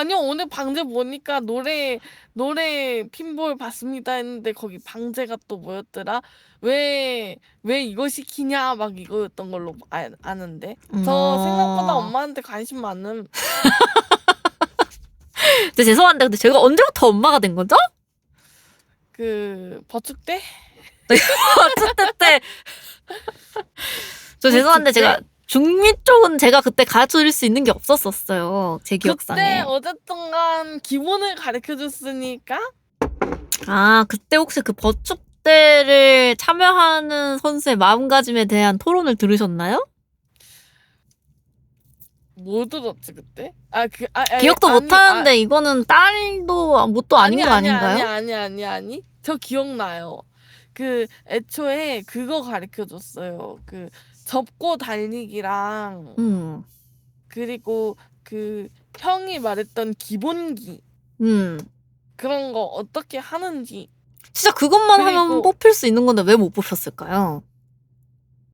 아니요 오늘 방제 보니까 노래 노래 핀볼 봤습니다 했는데 거기 방제가 또 뭐였더라? 왜 왜 이거 시키냐 막 이거였던 걸로 아, 아는데 저 어. 생각보다 엄마한테 관심 많음. 근데 죄송한데 근데 제가 언제부터 엄마가 된 거죠? 그 버축 때? 어쨌든 때. 저 죄송한데? 제가 중미 쪽은 제가 그때 가르쳐 드릴 수 있는 게 없었었어요. 제 그때 기억상에. 어쨌든간 기본을 가르쳐 줬으니까 아, 그때 혹시 그 버축대를 참여하는 선수의 마음가짐에 대한 토론을 들으셨나요? 뭐 들었지 그때? 아 그 아, 아니, 기억도 아니, 못 하는데 이거는 딸도 뭣도 아닌 거 아니, 아닌가요? 아니 아니 아니 아니 저 기억나요. 그 애초에 그거 가르쳐 줬어요. 그 접고 달리기랑 음. 그리고 그 형이 말했던 기본기 음. 그런 거 어떻게 하는지 진짜 그것만 하면 그리고- 뽑힐 수 있는 건데 왜 못 뽑혔을까요?